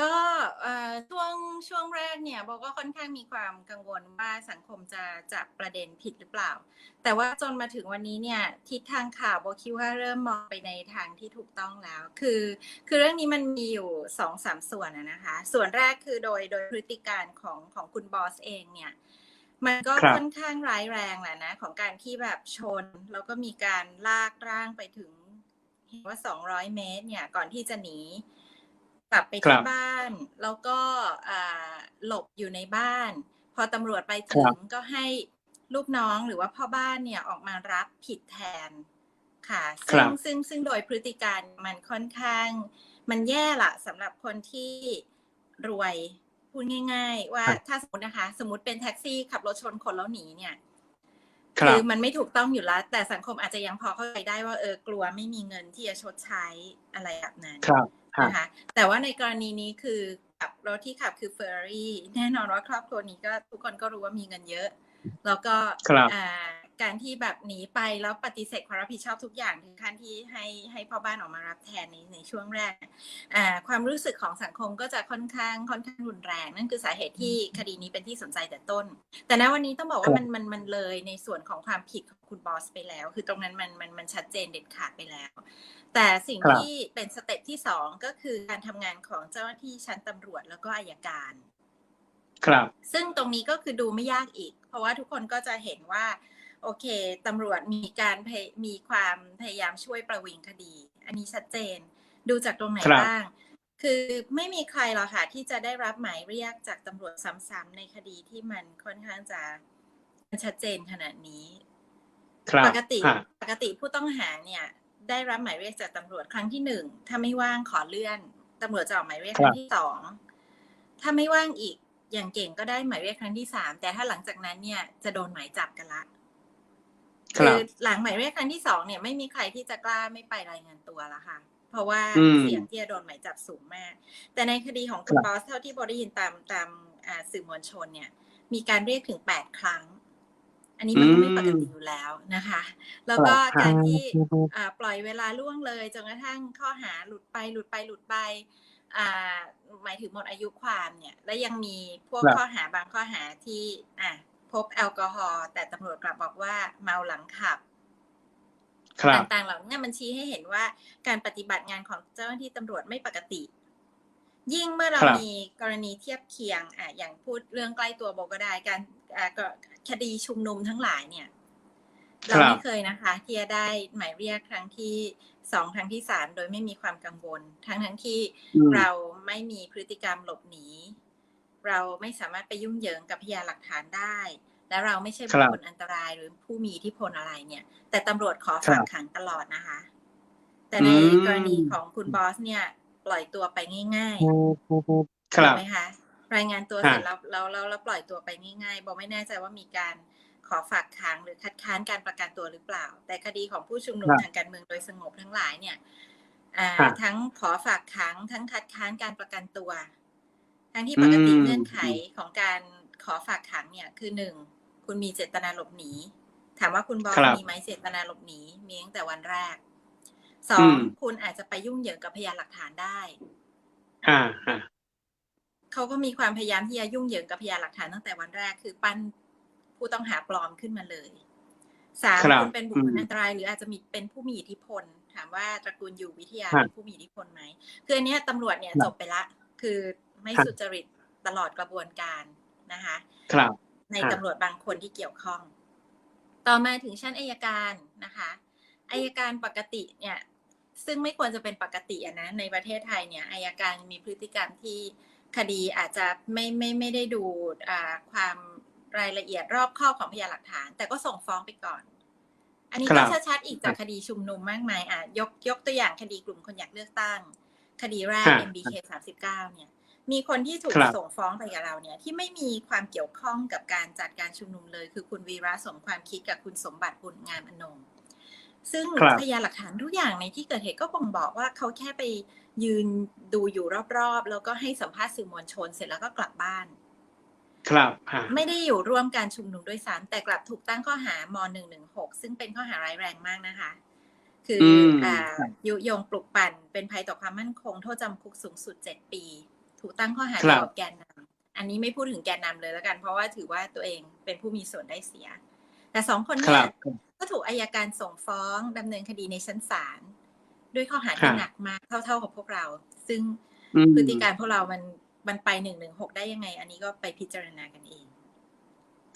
ก็เอ่อช่วงช่วงแรกเนี่ยโบก็ค่อนข้างมีความกังวลว่าสังคมจะจับประเด็นผิดหรือเปล่า แต่ว่าจนมาถึงวันนี้เนี่ยทิศทางข่าวโบคิดว่าเริ่มมองไปในทางที่ถูกต้องแล้ว คือ คือเรื่องนี้มันมีอยู่สองสามส่วนอะนะคะ ส่วนแรกคือโดยโดยพฤติการของของคุณบอสเองเนี่ยมันก็ครับค่อนข้างร้ายแรงแหละนะของการที่แบบชนแล้วก็มีการลากร่างไปถึงเห็นว่า200เมตรเนี่ยก่อนที่จะหนี กลับไปครัที่บบ้าน แล้วก็อ่าหลบอยู่ในบ้าน พอตำรวจไปคถึรังบก็ให้ลูกน้องหรือว่าพ่อบ้านเนี่ยออกมารับผิดแทนค่ะคซึ่รังบซึ่งซึ่งโดยพฤติการมันค่อนข้าง มันแย่ละสำหรับคนที่รวยพูดง่าย ๆ ว่าครับถ้าสมมตินะคะ สมมติเป็นแท็กซี่ขับรถชนคนแล้วหนีเนี่ยครัคืบอมันไม่ถูกต้องอยู่แล้ว แต่สังคมอาจจะยังพอเข้าใจได้ว่าเออกลัวไม่มีเงินที่จะชดใช้อะไรแบบนั้นครับฮะ นะคะแต่ว่าในกรณีนี้คือขับรถที่ขับคือเฟอร์รี่แน่นอนว่าครอบครัวนี้ก็ทุกคนก็รู้ว่ามีเงินเยอะ แล้วก็ครับอ่า การที่แบบหนีไปแล้วปฏิเสธความรับผิดชอบทุกอย่างถึงขั้นที่ให้ให้พ่อบ้านออกมารับแทนในในช่วงแรกอ่าความรู้สึกของสังคมก็จะค่อนข้างค่อนข้างรุนแรง นั่นคือสาเหตุที่คดีนี้เป็นที่สนใจแต่ต้น แต่ณวันนี้ต้องบอกครัว่าบมันมันมันเลยในส่วนของความผิดของคุณบอสไปแล้ว คือตรงนั้นมันมันมันชัดเจนเด็ดขาดไปแล้ว แต่สิ่งครับที่เป็นสเต็ปที่สองก็คือการทำงานของเจ้าหน้าที่ชั้นตำรวจแล้วก็อายการครับ ซึ่งตรงนี้ก็คือดูไม่ยากอีก เพราะว่าทุกคนก็จะเห็นว่า โอเคตำรวจมีการพยมีความพยายามช่วยประวิงคดี อันนี้ชัดเจนดูจากตรงไหนครับบ้าง คือไม่มีใครหรอกค่ะ ที่จะได้รับหมายเรียกจากตำรวจซ้ำๆในคดีที่มันค่อนข้างจะมันชัดเจนขนาดนี้ครับปกติฮะปกติผู้ต้องหาเนี่ย ได้รับหมายเรียกจากตำรวจครั้งที่หนึ่งถ้าไม่ว่างขอเลื่อนตำรวจจะออกหมายเรียกครั้งที่สองถ้าไม่ว่างอีกอย่างเก่งก็ได้หมายเรียกครั้งที่สามแต่ถ้าหลังจากนั้นเนี่ยจะโดนหมายจับกันละ ครัคืบอหลังหมายเรียกครั้งที่สองเนี่ยไม่มีใครที่จะกล้าไม่ไปรายงานตัวละค่ะ เพราะว่าอืมเสี่ยงที่จะโดนหมายจับสูงมาก แต่ในคดีของคุณครับบอสเท่าที่โบได้ยินตามตามอ่าสื่อมวลชนเนี่ย มีการเรียกถึงแปดครั้ง อันนี้มันก็ไม่ปกติอยู่แล้วนะคะ แล้วก็ครับการที่อ่าปล่อยเวลาล่วงเลยจนกระทั่งข้อหาหลุดไปหลุดไปหลุดไปอ่าหมายถึงหมดอายุความเนี่ย และยังมีพวกครับข้อหาบางข้อหาที่อะ พบแอลกอฮอล์แต่ตำรวจกลับบอกว่าเมาหลังขับครับต่างๆเหล่านี้มันชี้ให้เห็นว่าการปฏิบัติงานของเจ้าหน้าที่ตำรวจไม่ปกติ ยิ่งเมื่อเราครับมีกรณีเทียบเคียงอะอย่างพูดเรื่องใกล้ตัวโบก็ได้การอ่าก็คดีชุมนุมทั้งหลายเนี่ยครัเราบไม่เคยนะคะ ที่จะได้หมายเรียกครั้งที่สองครั้งที่สามโดยไม่มีความกังวล ทั้งทั้งๆที่อืมเราไม่มีพฤติกรรมหลบหนี เราไม่สามารถไปยุ่งเหยิงกับพยานหลักฐานได้ และเราไม่ใช่ครับุคบคลอันตรายหรือผู้มีอิทธิพลอะไรเนี่ย แต่ตำรวจขอครัฝากบขังตลอดนะคะ แต่ในอืมกรณีของคุณบอสเนี่ย ปล่อยตัวไปง่ายๆครับถูกไหมคะรายงานตัวฮะเสร็จแล้วแล้วแล้วแล้วปล่อยตัวไปง่ายๆบอกไม่แน่ใจว่ามีการขอฝากขังหรือคัดค้านการประกันตัวหรือเปล่า แต่คดีของผู้ชุมนุมครับทางการเมืองโดยสงบทั้งหลายเนี่ยอ่าฮะทั้งขอฝากขังทั้งคัดค้านการประกันตัว ทั้งที่ปกติอืมเงื่อนไขของการขอฝากขังเนี่ยคือหนึ่งคุณมีเจตนาหลบหนี ถามว่าคุณบอสครับมีไหมเจตนาหลบหนีมีตั้งแต่วันแรกสอืองมคุณอาจจะไปยุ่งเหยิงกับพยานหลักฐานได้อ่าฮะเขาก็มีความพยายามที่จะยุ่งเหยิงกับพยานหลักฐานตั้งแต่วันแรก คือปั้นผู้ต้องหาปลอมขึ้นมาเลยสามครับคุณเป็นบุคคลอืมอันตราย หรืออาจจะมีเป็นผู้มีอิทธิพล ถามว่าตระกูลอยู่วิทยาฮะเป็นผู้มีอิทธิพลไหมคืออันเนี้ยตำรวจเนี่ยครับจบไปละ คือ ไม่ฮะสุจริตตลอดกระบวนการนะคะครับในฮะตำรวจบางคนที่เกี่ยวข้อง ต่อมาถึงชั้นอายการนะคะอายการปกติเนี่ยซึ่งไม่ควรจะเป็นปกติอะนะในประเทศไทยเนี่ยอายการมีพฤติกรรมที่คดีอาจจะไม่ไม่ไม่ได้ดูอ่าความรายละเอียดรอบคอบของพยานหลักฐาน แต่ก็ส่งฟ้องไปก่อน อันนี้ครัก็บชัดๆอีกจากคดีชุมนุมมากมายอะยกยกตัวอย่างคดีกลุ่มคนอยากเลือกตั้ง คดีแรกฮะ MBK สามสิบเก้าเนี่ย มีคนที่ถูกครับส่งฟ้องไปกับเราเนี่ยที่ไม่มีความเกี่ยวข้องกับการจัดการชุมนุมเลย คือคุณวีระสมความคิดกับคุณสมบัติบุญงามอนงซึ่งครับพยานหลักฐานทุกอย่างในที่เกิดเหตุก็บ่งบอกว่าเขาแค่ไปยืนดูอยู่รอบๆ แล้วก็ให้สัมภาษณ์สื่อมวลชนเสร็จแล้วก็กลับบ้าน ครับฮะไม่ได้อยู่ร่วมการชุมนุมด้วยซ้ำแต่กลับถูกตั้งข้อหาม116 ซึ่งเป็นข้อหาร้ายแรงมากนะคะ คืออือมอ่าครับยุยงปลุกปั่นเป็นภัยต่อความมั่นคง โทษจำคุกสูงสุด 7 ปี ถูกตั้งข้อหาครัเกี่บยวกับแกนนำอันนี้ไม่พูดถึงแกนนำเลยแล้วกัน เพราะว่าถือว่าตัวเองเป็นผู้มีส่วนได้เสีย แต่สองคนคเนี่รัยบก็ถูกอายการส่งฟ้องดำเนินคดีในชั้นศาลด้วยข้อหาที่ครับหนักมากเท่าๆกับพวกเรา ซึ่งอืมพฤติการพวกเรามันมันไปหนึ่งหนึ่งหกได้ยังไง อันนี้ก็ไปพิจารณากันเอง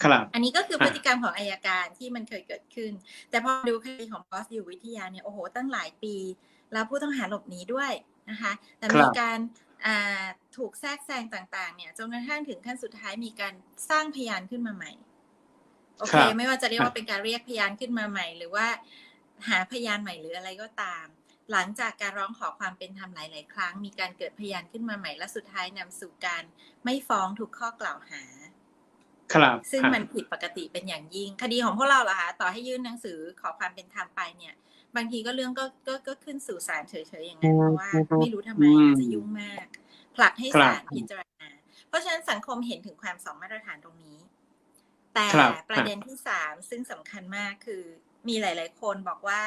ครับอันนี้ก็คือครับพฤติกรรมของอายการที่มันเคยเกิดขึ้น แต่พอดูคดีของบอสอยู่วิทยาเนี่ยโอ้โหตั้งหลายปี แล้วผู้ต้องหาหลบหนีด้วยนะคะ แต่ครัมีบการอ่า ถูกแทรกแซงต่างๆ เนี่ยจนกระทั่งถึงขั้นสุดท้ายมีการสร้างพยานขึ้นมาใหม่ โอเคครับไม่ว่าจะเรียกครัว่าบเป็นการเรียกพยานขึ้นมาใหม่ หรือว่าหาพยานใหม่หรืออะไรก็ตาม หลังจากการร้องขอความเป็นธรรมหลายๆ ครั้ง มีการเกิดพยานขึ้นมาใหม่ และสุดท้ายนำสู่การไม่ฟ้องทุกข้อกล่าวหา ครับซึ่งฮะมันผิดปกติเป็นอย่างยิ่ง คดีของพวกเราเหรอคะต่อให้ยื่นหนังสือขอความเป็นธรรมไปเนี่ย บางทีก็เรื่องก็ก็ก็ขึ้นสู่ศาลเฉยๆอย่างนั้นเพราะว่าไม่รู้ทำไมอาจจะยุ่งมาก ผลักให้ศาลพิจารณา เพราะฉะนั้นสังคมเห็นถึงความสองมาตรฐานตรงนี้ แต่ครับประเด็นที่สามซึ่งสำคัญมากคือมีหลาย ๆ คนบอกว่า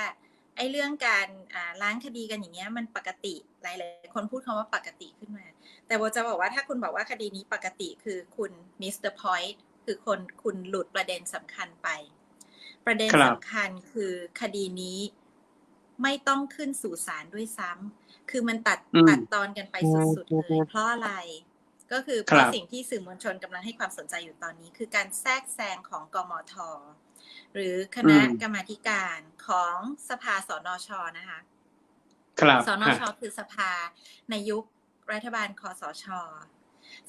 ไอ้เรื่องการอ่าล้างคดีกันอย่างเงี้ยมันปกติหลายๆคนพูดคำว่าปกติขึ้นมา แต่โบจะบอกว่าถ้าคุณบอกว่าคดีนี้ปกติคือคุณมิสเตอร์พอยต์คือคนคุณหลุดประเด็นสำคัญไป ประเด็นครับสำคัญคือคดีนี้ ไม่ต้องขึ้นสู่ศาลด้วยซ้ำคือมันตัดอืม ตัดตอนกันไปสุดๆเลยเพราะอะไร ก็คือเพครัราะบสิ่งที่สื่อมวลชนกำลังให้ความสนใจอยู่ตอนนี้ คือการแทรกแซงของกมท หรือคณะอืมกรรมาธิการของสภาสนชนะคะ ครับสนฮะ ชคือสภาในยุครัฐบาลคอสช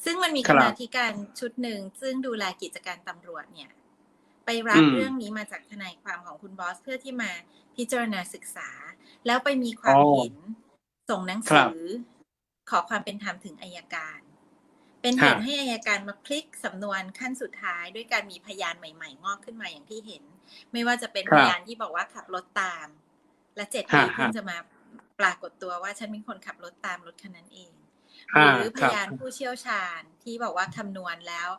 ซึ่งมันมีครักรบรมาธิการชุดหนึ่งซึ่งดูแลกิจการตำรวจเนี่ย ไปรับอืมเรื่องนี้มาจากทนายความของคุณบอสเพื่อที่มาพิจารณาศึกษา แล้วไปมีความอ๋อเห็นส่งหนังครัสืบอขอความเป็นธรรมถึงอายการ เป็นเหตุฮะให้อายการมาพลิกสำนวนขั้นสุดท้าย ด้วยการมีพยานใหม่ ๆ งอกขึ้นมาอย่างที่เห็น ไม่ว่าจะเป็นครัพบยานที่บอกว่าขับรถตาม และเจ็ดฮะปีเพิ่งฮะจะมาปรากฏตัวว่าฉันเป็นคนขับรถตามรถคันนั้นเองอ่าหรือพครับยานผู้เชี่ยวชาญที่บอกว่าคำนวณแล้ว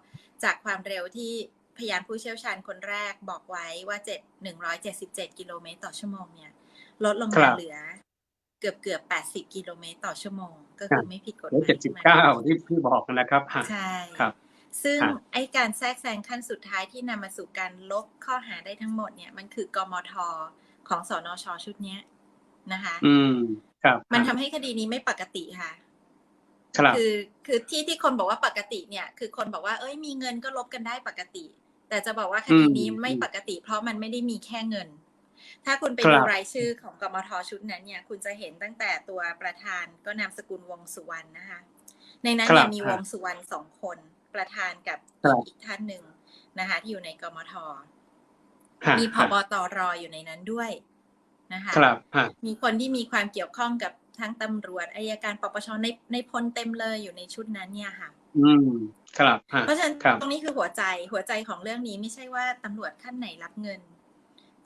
จากความเร็วที่ พยานผู้เชี่ยวชาญคนแรกบอกไว้ว่าเจ็ดหนึ่งร้อยเจ็ดสิบเจ็ดกิโลเมตรต่อชั่วโมงเนี่ยลดลงครัมาบเหลือ เกือบเกือบแปดสิบกิโลเมตรต่อชั่วโมง ก็ครัคืบอไม่ผิดกฎหร้อยมายเจ็ดสิบใช่ไหมเก้าที่พี่บอกนะครับฮะใช่ครับซึ่งครับไอการแทรกแซงขั้นสุดท้ายที่นำมาสู่การลบข้อหาได้ทั้งหมดเนี่ยมันคือกมทของสอนชชุดเนี้ยนะคะ อืมครับ มันทำฮะให้คดีนี้ไม่ปกติค่ะครับคือคือที่ที่คนบอกว่าปกติเนี่ย คือคนบอกว่าเอ้ยมีเงินก็ลบกันได้ปกติ แต่จะบอกว่าคดีนี้อืมไม่ปกติ เพราะมันไม่ได้มีแค่เงิน ถ้าคุณไปครัดูบรายชื่อของกมทชุดนั้นเนี่ยคุณจะเห็นตั้งแต่ตัวประธานก็นามสกุลวงสุวรรณนะคะ ในนั้นเนี่ยครับมีวงสุวรรณสองคนประธานกับครับอีกท่านหนึ่งนะคะ ที่อยู่ในกมทฮะมีผฮะบตรอยู่ในนั้นด้วยนะคะครับฮะมีคนที่มีความเกี่ยวข้องกับทั้งตำรวจอายการปปชในในพลเต็มเลยอยู่ในชุดนั้นเนี่ยค่ะ อืมครับฮะเพราะฉะนั้นครับ ตรงนี้คือหัวใจหัวใจของเรื่องนี้ไม่ใช่ว่าตำรวจขั้นไหนรับเงิน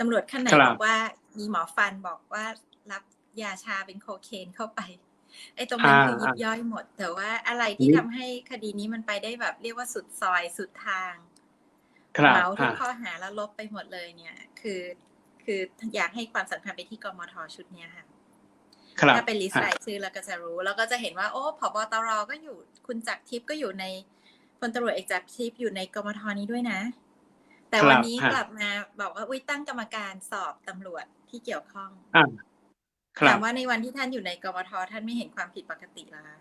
ตำรวจขั้นไหนครับ บอกว่ามีหมอฟันบอกว่ารับยาชาเป็นโคเคนเข้าไปไอ้ตรงนั้นคือยิบย่อยหมด แต่ว่าอะไรที่ทำให้คดีนี้มันไปได้แบบ เรียกว่าสุดซอยสุดทาง ครับเหมาทุกฮะข้อหาแล้วลบไปหมดเลยเนี่ย คือ คืออยากให้ความสำคัญไปที่กมทชุดเนี้ยค่ะครับ ถ้าเป็นลิสต์ฮะรายชื่อเราก็จะรู้ แล้วก็จะเห็นว่า โอ้ผบตรก็อยู่ คุณจักรทิพย์ก็อยู่ในพลตำรวจเอกจักรทิพย์อยู่ในกมทนี้ด้วยนะ แต่ครับวันนี้ฮะกลับมาบอกว่าอุ้ยตั้งกรรมการสอบตำรวจที่เกี่ยวข้องอ่าครัถาบมว่าในวันที่ท่านอยู่ในกมทท่านไม่เห็นความผิดปกติเหรอคะ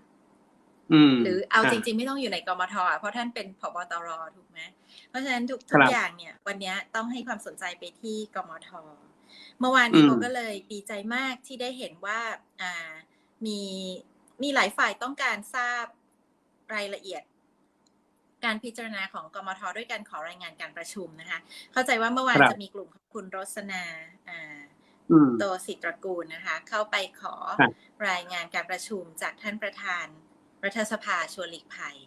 อืมหรือเอาฮะจริง ๆ ไม่ต้องอยู่ในกมทอะเพราะท่านเป็นผบตรถูกไหมเพราะฉะนั้นทุกคทุกรับอย่างเนี่ย วันเนี้ยต้องให้ความสนใจไปที่กมท เมื่อวานนี้อืมผมก็เลยดีใจมากที่ได้เห็นว่าอ่ามีมีหลายฝ่ายต้องการทราบรายละเอียด การพิจารณาของกมทด้วยการขอรายงานการประชุมนะคะ เข้าใจว่าเมื่อวานครับจะมีกลุ่มของคุณรสนาอ่าอืมโตสิตรกูลนะคะ เข้าไปขอครับรายงานการประชุมจากท่านประธานรัฐสภาชวนหลีกภัย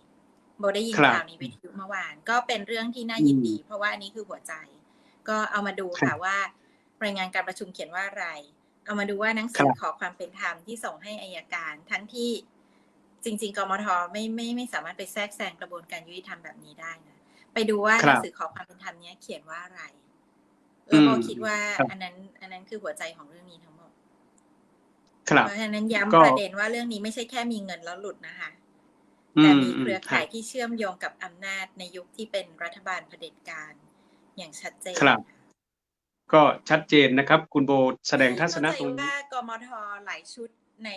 โบได้ยินครับข่าวนี้วิทยุเมื่อวาน ก็เป็นเรื่องที่น่ายินดี เพราะว่าอันนี้คือหัวใจ ก็เอามาดูครัค่ะบว่า รายงานการประชุมเขียนว่าอะไร เอามาดูว่าหนังสือครับขอความเป็นธรรมที่ส่งให้อายการ ทั้งที่จริง ๆ กมทไม่ไม่ไม่สามารถไปแทรกแซงกระบวนการยุติธรรมแบบนี้ได้นะไปดูว่าครับหนังสือขอความเป็นธรรมเนี้ยเขียนว่าอะไรแล้วก็อืมคิดว่าครับอันนั้น อันนั้นคือหัวใจของเรื่องนี้ทั้งหมดครับเพราะฉะนั้นก็ย้ำประเด็นว่าเรื่องนี้ไม่ใช่แค่มีเงินแล้วหลุดนะคะอืแต่มมีอืเคมรือคข่ารัยบที่เชื่อมโยงกับอำนาจในยุคที่เป็นรัฐบาลเผด็จการอย่างชัดเจนครับ ก็ชัดเจนนะครับ คุณโบแสดงทัศนะเข้าใจตรงนี้ว่ากมทหลายชุดใน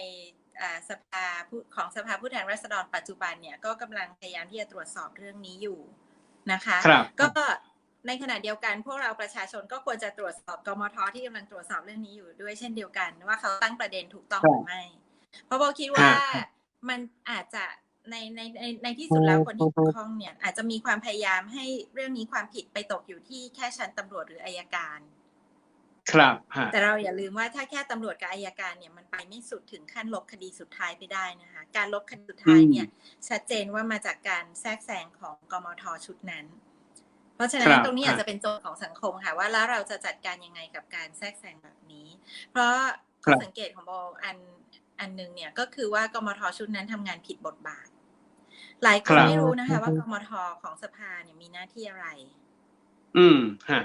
อ่าสภาผู้ของสภาผู้แทนราษฎรปัจจุบันเนี่ยก็กำลังพยายามที่จะตรวจสอบเรื่องนี้อยู่นะคะครับก็ในขณะเดียวกันพวกเราประชาชนก็ควรจะตรวจสอบกมทที่กำลังตรวจสอบเรื่องนี้อยู่ด้วยเช่นเดียวกัน ว่าเขาตั้งประเด็นถูกต้องหรือไม่ เพราะโบคิดว่าครับมันอาจจะในในในในที่สุดแล้วคนที่เกี่ยวข้องเนี่ยอาจจะมีความพยายามให้เรื่องนี้ความผิดไปตกอยู่ที่แค่ชั้นตำรวจหรืออายการ ครับฮะแต่เราอย่าลืมว่าถ้าแค่ตำรวจกับอายการเนี่ยมันไปไม่สุดถึงขั้นลบคดีสุดท้ายไปได้นะคะ การลบคดีสุดท้ายเนี่ย ชัดเจนว่ามาจากการแทรกแซงของกมทชุดนั้น เพราะฉะนั้คนรับตรงนี้ครับอาจจะเป็นโจทย์ของสังคมค่ะว่าแล้วเราจะจัดการยังไงกับการแทรกแซงแบบนี้ เพราะข้อสังเกตของโบอันอันหนึงเนี่ยก็คือว่ากมทชุดนั้นทำงานผิดบทบาท หลายคนครับไม่รู้นะคะ ว่ากมทของสภาเนี่ยมีหน้าที่อะไร อืมฮะ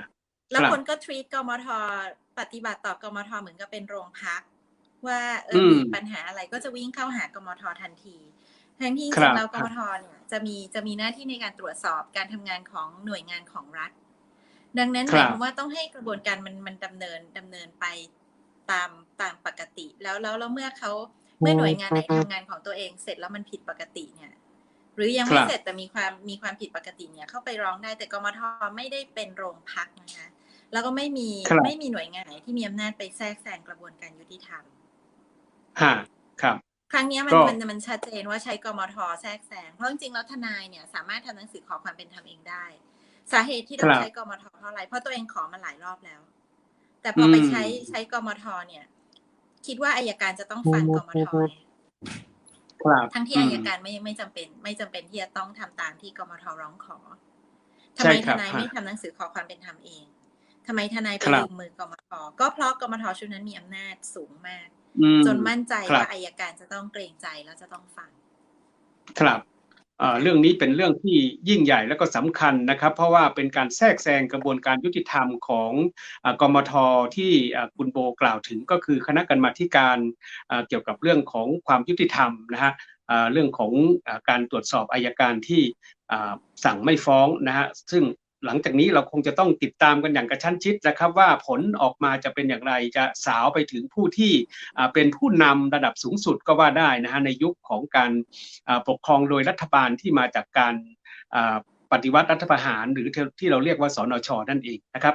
แล้วครับคนก็ทรีตกมทปฏิบัติต่อกมทเหมือนกับเป็นโรงพัก ว่าเอออืมมีปัญหาอะไรก็จะวิ่งเข้าหากมททันทีทั้งที่จครัริบงๆแล้วกมทเนี่ยจะมีจะมีหน้าที่ในการตรวจสอบการทำงานของหน่วยงานของรัฐ ดังนั้นหครัมายบความว่าต้องให้กระบวนการมันมันดำเนินดำเนินไปตามตามปกติ แล้วแล้วแล้วเมื่อเขาเมื่อหน่วยงานไหนทำงานของตัวเองเสร็จแล้วมันผิดปกติเนี่ยหรือยังไม่ครับเสร็จแต่มีความมีความผิดปกติเนี่ยเข้าไปร้องได้แต่กมทไม่ได้เป็นโรงพักนะคะ แล้วก็ไม่มีครับไม่มีหน่วยงานไหนที่มีอำนาจไปแทรกแซงกระบวนการยุติธรรมฮะครับ ครั้งเนี้ยมันก็มันมันชัดเจนว่าใช้กมทแทรกแซงเพราะจริงๆแล้วทนายเนี่ย สามารถทำหนังสือขอความเป็นธรรมเองได้ สาเหตุที่ต้องครับใช้กมทเพราะอะไรเพราะตัวเองขอมาหลายรอบแล้ว แต่พอไปอืมใช้ใช้กมทเนี่ย คิดว่าอายการจะต้องฟังกมทไงครับทั้งที่อือามยการไม่ไม่จำเป็น ไม่จำเป็นที่จะต้องทำตามที่กมทร้องขอทำใช่ไมคทรับนายฮะไม่ทำหนังสือขอความเป็นธรรมเอง ทำไมทนายไปครับยืมมือกมทก็เพราะกมทชุดนั้นมีอำนาจสูงมากอืมจนมั่นใจครับว่าอายการจะต้องเกรงใจแล้วจะต้องฟัง ครับเอ่อเรื่องนี้เป็นเรื่องที่ยิ่งใหญ่และก็สำคัญนะครับ เพราะว่าเป็นการแทรกแซงกระบวนการยุติธรรมของอ่ากมทที่อ่าคุณโบกล่าวถึงก็คือคณะกรรมาธิการอ่าเกี่ยวกับเรื่องของความยุติธรรมนะฮะอ่าเรื่องของอ่าการตรวจสอบอายการที่อ่าสั่งไม่ฟ้องนะฮะซึ่ง หลังจากนี้เราคงจะต้องติดตามกันอย่างกระชั้นชิดนะครับ ว่าผลออกมาจะเป็นอย่างไรจะสาวไปถึงผู้ที่เป็นผู้นำระดับสูงสุดก็ว่าได้นะฮะในยุคของการปกครองโดยรัฐบาลที่มาจากการปฏิวัติรัฐประหาร หรือที่เราเรียกว่าสนชนั่นเองนะครับ